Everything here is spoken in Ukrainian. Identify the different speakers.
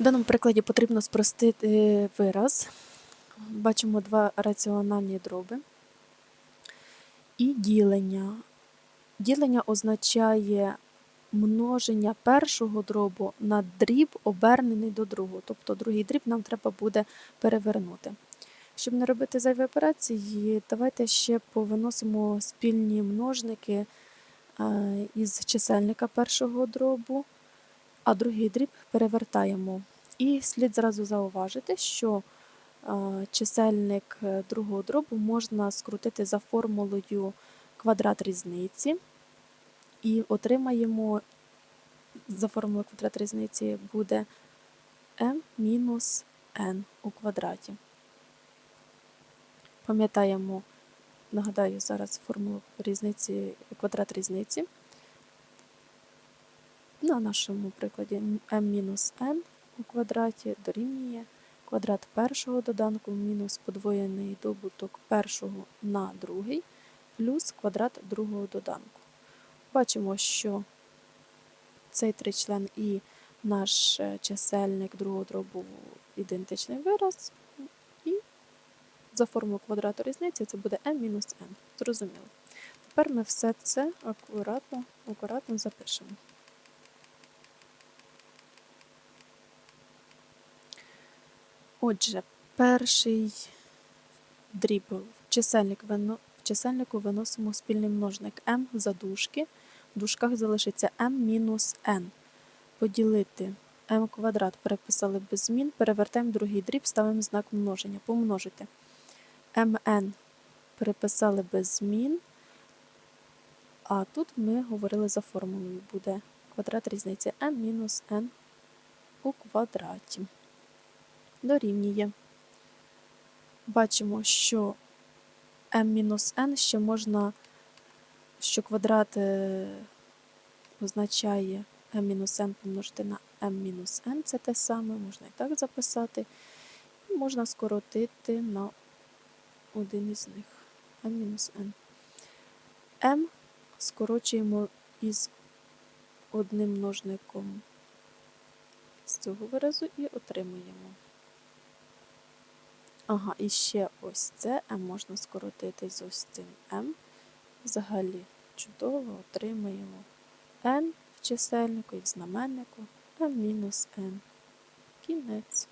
Speaker 1: В даному прикладі потрібно спростити вираз. Бачимо два раціональні дроби. І ділення. Ділення означає множення першого дробу на дріб, обернений до другого. Тобто другий дріб нам треба буде перевернути. Щоб не робити зайві операції, давайте ще повиносимо спільні множники е, із чисельника першого дробу, а другий дріб перевертаємо. І слід зразу зауважити, що чисельник е, другого дробу можна скрутити за формулою квадрат різниці, і отримаємо за формулою квадрат різниці буде m мінус n у квадраті. Пам'ятаємо, нагадаю зараз формулу різниці, квадрат різниці. На нашому прикладі m-n у квадраті дорівнює квадрат першого доданку мінус подвоєний добуток першого на другий плюс квадрат другого доданку. Бачимо, що цей тричлен і наш е, чисельник другого дробу ідентичний вираз, і за формулою квадрату різниці це буде m-n. Зрозуміло. Тепер ми все це акуратно, акуратно запишемо. Отже, перший дріб в чисельник в чисельнику виносимо спільний множник m за дужки. В дужках залишиться m мінус n. Поділити m квадрат переписали без змін, перевертаємо другий дріб, ставимо знак множення. Помножити. mn переписали без змін. А тут ми говорили за формулою. Буде квадрат різниці m мінус n у квадраті. Дорівнює. Бачимо, що m-n ще можна, що квадрат е, означає m-n помножити на m-n, це те саме, можна і так записати. І можна скоротити на один із них m-n. m скорочуємо із одним множником з цього виразу і отримуємо. Ага, і ще ось це М можна скоротити з ось цим М. Взагалі чудово отримаємо n в чисельнику і в знаменнику М мінус N. Кінець.